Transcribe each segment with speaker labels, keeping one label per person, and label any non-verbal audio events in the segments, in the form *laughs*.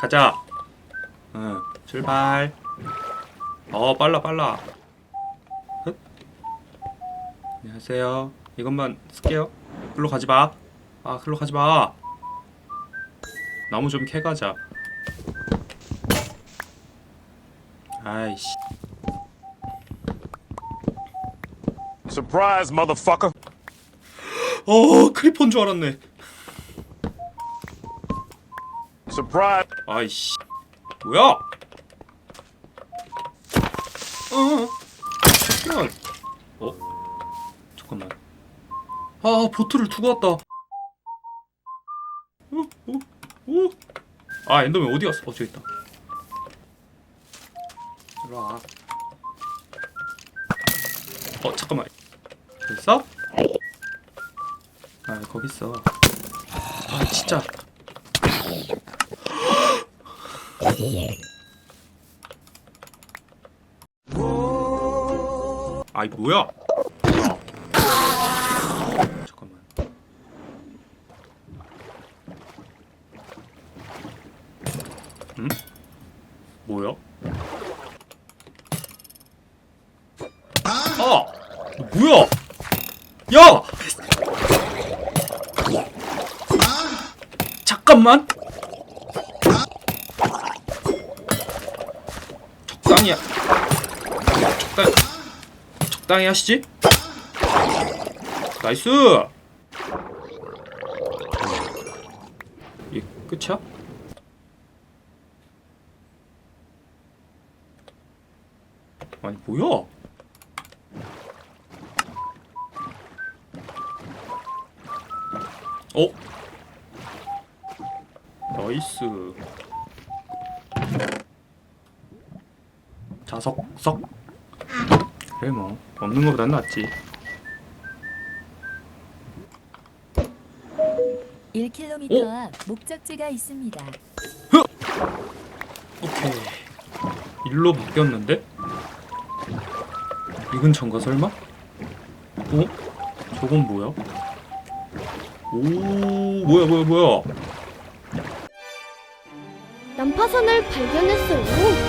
Speaker 1: 가자. 응, 출발. 어, 빨라, 빨라. 흡. 안녕하세요. 이것만 쓸게요. 글로 가지 마. 아, 글로 가지 마. 나무 좀 캐가자. 아이씨.
Speaker 2: Surprise, motherfucker.
Speaker 1: 어, 크리퍼인 줄 알았네.
Speaker 2: Surprise.
Speaker 1: 아이씨. 뭐야? 어. 잠깐. 어? 잠깐만. 아, 보트를 두고 왔다. 어, 어, 어. 아, 엔더맨 어디 갔어? 어, 저기 있다. 일로 와. 어, 잠깐만. 여기 있어? 아, 거기 있어. 아, 진짜. 아이 뭐야? 잠깐만. 응? 뭐야? 아! 뭐야? 야! 잠깐만. 적당히 하- 적당히 적당히 하시지. 나이스. 이 끝이야? 아니 뭐야? 어? 나이스. 자석 석. 그래 뭐 없는 것보단 낫지.
Speaker 3: 1km 앞 목적지가 있습니다.
Speaker 1: 오케이. 일로 바뀌었는데? 이 근처인가 설마? 어? 저건 뭐야? 오 뭐야 뭐야 뭐야?
Speaker 4: 난파선을 발견했어요.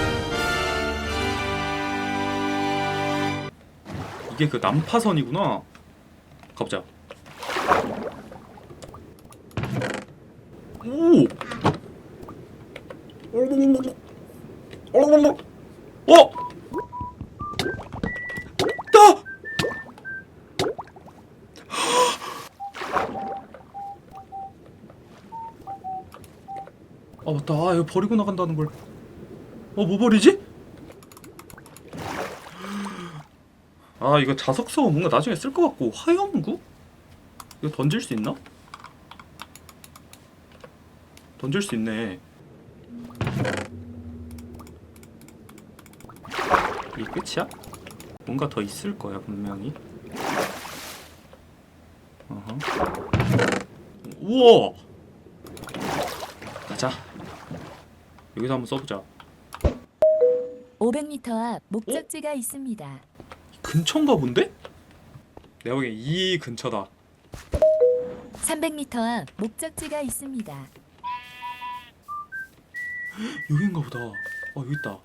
Speaker 1: 이게 그 난파선이구나. 가보자. 오. 어? 나. 아 맞다. 아 이거 버리고 나간다는 걸. 어 뭐 버리지? 아 이거 자석서 뭔가 나중에 쓸 것 같고 화염구? 이거 던질 수 있나? 던질 수 있네 이 끝이야? 뭔가 더 있을 거야 분명히 어허. 우와 가자 여기서 한번 써보자
Speaker 3: 500m 앞 목적지가 있습니다.
Speaker 1: 근처인가 본데? 내가 보기엔 이 근처다
Speaker 3: 300m 앞 목적지가 있습니다.
Speaker 1: 여긴가 보다. 어 여기 있다.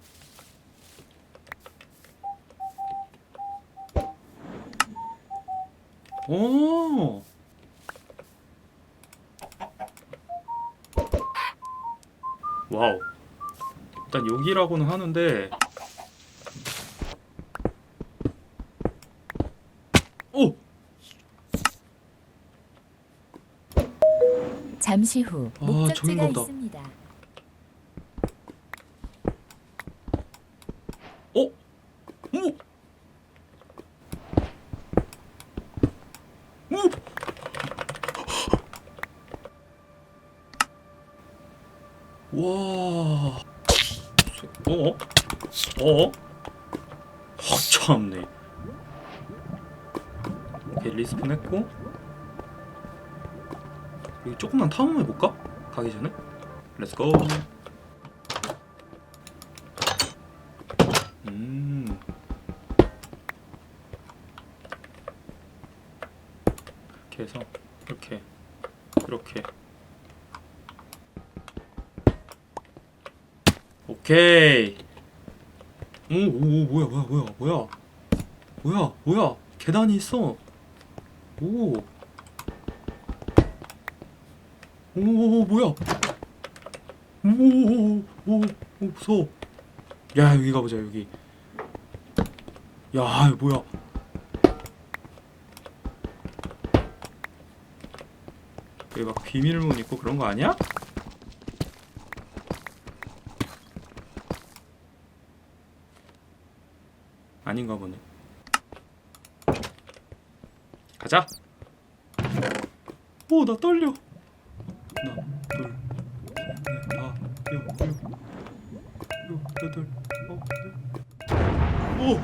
Speaker 1: 오. 와우. 일단 여기라고는 하는데. 오.
Speaker 3: 잠시 후
Speaker 1: 아,
Speaker 3: 목적지가
Speaker 1: 저긴가 보다.
Speaker 3: 있습니다.
Speaker 1: 어? 오. 오. 와. 어? 어? 헉, 참네. 리스폰 했고. 여기 조금만 탐험해 볼까? 가기 전에? 렛츠고. 음. 이렇게 해서 이렇게 이렇게 오케이. 오, 오, 오 뭐야 뭐야 뭐야 뭐야 뭐야 뭐야 계단이 있어. 오. 오, 오 뭐야? 오오오오 오, 오, 무서워. 야 여기 가보자 여기. 야 뭐야? 여기 막 비밀문 있고 그런 거 아니야? 아닌가 보네. 가자. 오, 나 떨려. 하나, 둘, 셋, 넷, 다, 여, 여, 여, 여덟, 어, 네. 오, 오,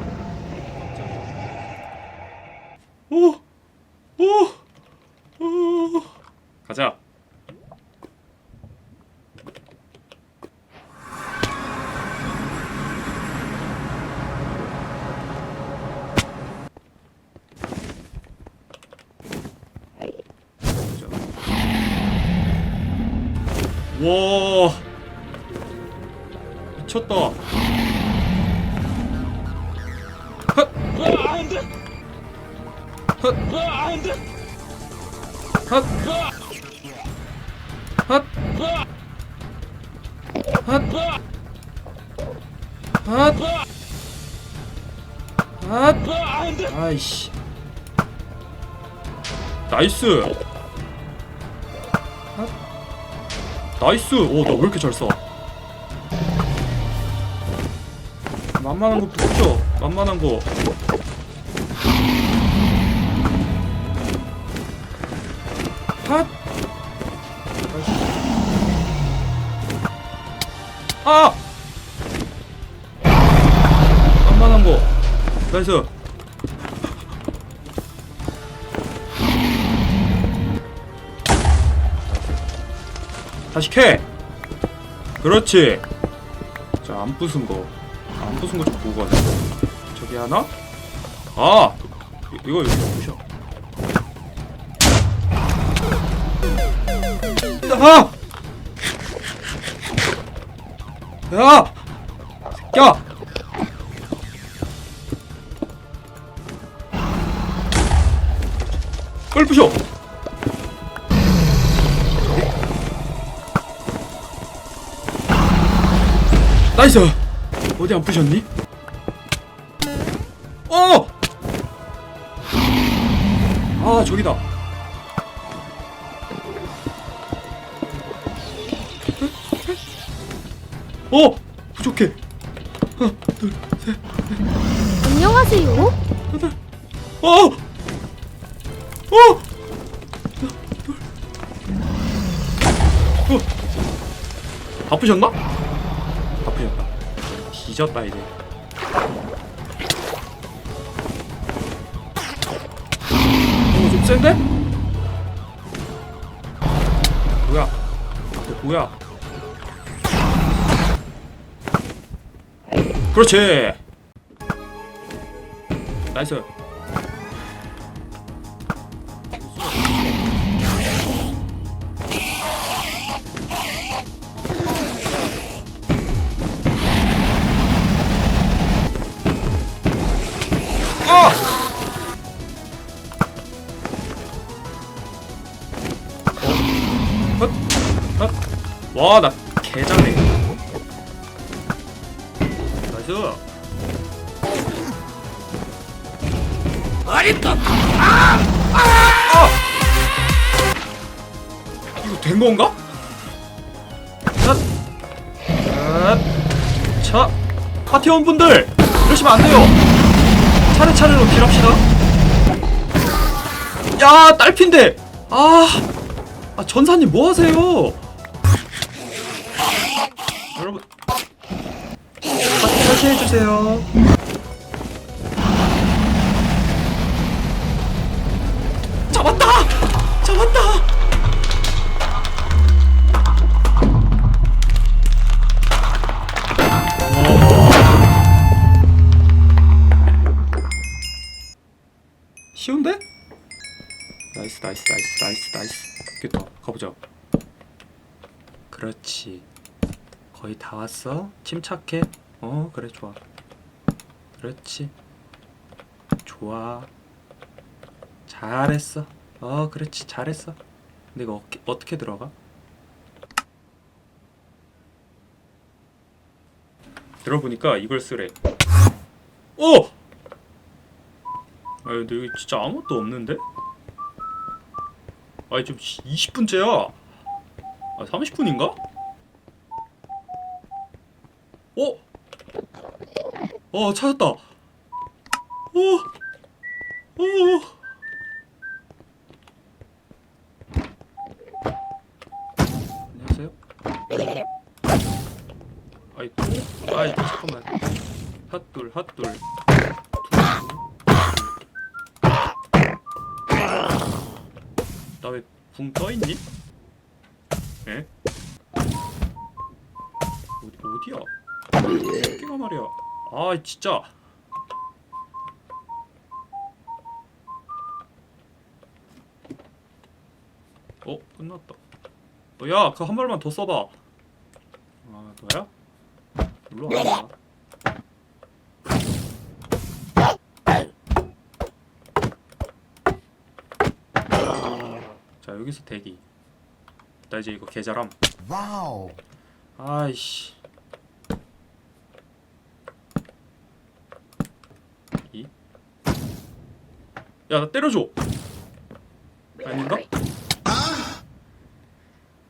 Speaker 1: 미쳤다. 헛. 아이씨. 나이스. 헛. 나이스. 오, 나 왜 이렇게 잘 쏴? 만만한 거 붙여. 만만한 거. 핫. 아! 만만한 거. 나이스. 다시 캐. 그렇지. 자, 안 부순 거. 안 부순 거좀 보고 가자. 저기 하나? 아! 이- 이거 여기 부셔. 아! 야! 야! 빨리 부셔! 나이스! 어디 안 부셨니? 어! 아 저기다 어! 부족해 하나 둘셋
Speaker 4: 안녕하세요.
Speaker 1: 어! 어! 어! 바쁘셨나? 바쁘셨다. 뒤졌다 이제. 어, 좀 센데? 뭐야? 어, 뭐야? 그렇지. 나이스. 와, 나 개장네. 나이스. 어림도. 아! 아! 이거 된 건가? 자, 자, 자, 파티원 분들 이러시면 안 돼요. 차례차례로 딜합시다. 야, 딸핀데. 아, 아 전사님 뭐 하세요? 여러분, 다시 해주세요. 잡았다! 잡았다! 쉬운데? 나이스 나이스 나이스 나이스 나이스 다 왔어. 침착해. 어 그래 좋아. 그렇지. 좋아. 잘했어. 어 그렇지 잘했어. 근데 이거 어떻게, 어떻게 들어가? 들어보니까 이걸 쓰래. 오! 아 근데 여기 진짜 아무것도 없는데? 아니 지금 20분째야. 아 30분인가? 어? 어 찾았다. 어? 어? 안녕하세요. 아이, 아이 잠깐만. 핫둘 핫둘. 나 왜 붕 떠있니? 에? 어디, 어디야? 새끼가 말이야. 아 진짜. 어 끝났다. 어, 야, 그한 발만 더 써봐. 아, 너야? 일로 와. 자, 여기서 대기. 나 이제 이거 계좌람.
Speaker 5: 와우.
Speaker 1: 아이씨. 야, 나 때려줘. 아닌가?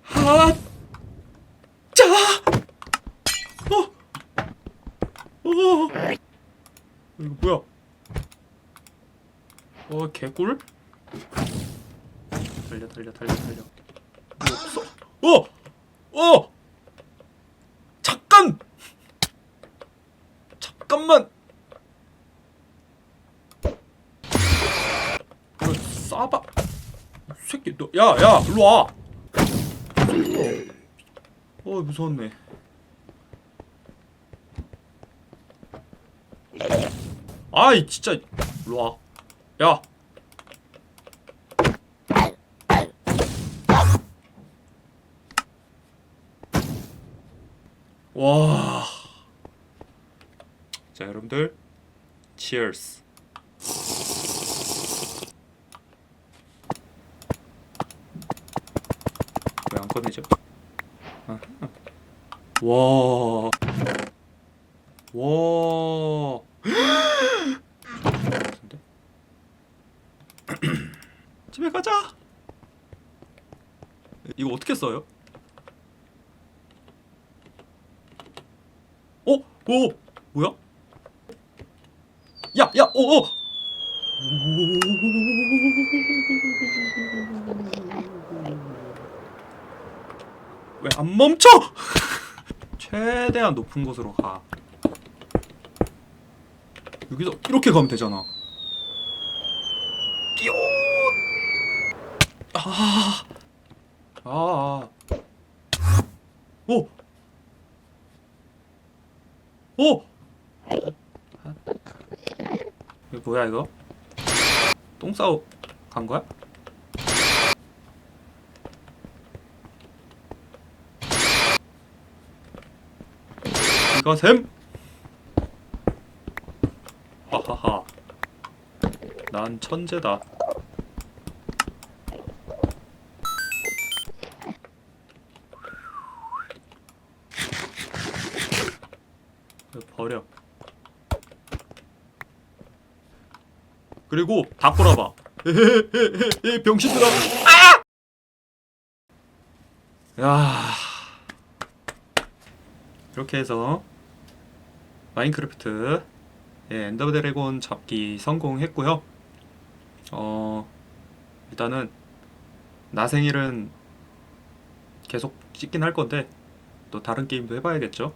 Speaker 1: 하! 자! 어! 어! 이거 뭐야? 어, 개꿀? 달려, 달려, 달려, 달려. 뭐 없어? 어! 어! 잠깐! 잠깐만! 이거 싸봐. 이 새끼, 너, 야, 야, 일로 와! 어, 무서웠네. 아이, 진짜, 일로 와. 야! 와. 자, 여러분들. Cheers. 꺼내죠? 아하. 와. 와. *gasps* 집에 가자. 이거 어떻게 써요? 어? 오! 뭐야? 야! 야! 오! 오! *laughs* 왜 안 멈춰? *laughs* 최대한 높은 곳으로 가. 여기서 이렇게 가면 되잖아. 끼오! 아. 아. 아. 오! 오! 이거 뭐야 이거? 똥 싸우 간 거야? 이거 샘? 하하하. 난 천재다. 버려. 그리고 다 꼬라봐. *laughs* 에헤헤헤헤 병신들아! 아! 야 이렇게 해서 마인크래프트. 예, 엔더 드래곤 잡기 성공했고요. 어 일단은 나생일은 계속 찍긴 할 건데 또 다른 게임도 해봐야겠죠?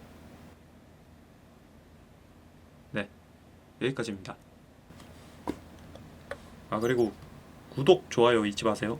Speaker 1: 네 여기까지입니다. 아 그리고 구독 좋아요 잊지 마세요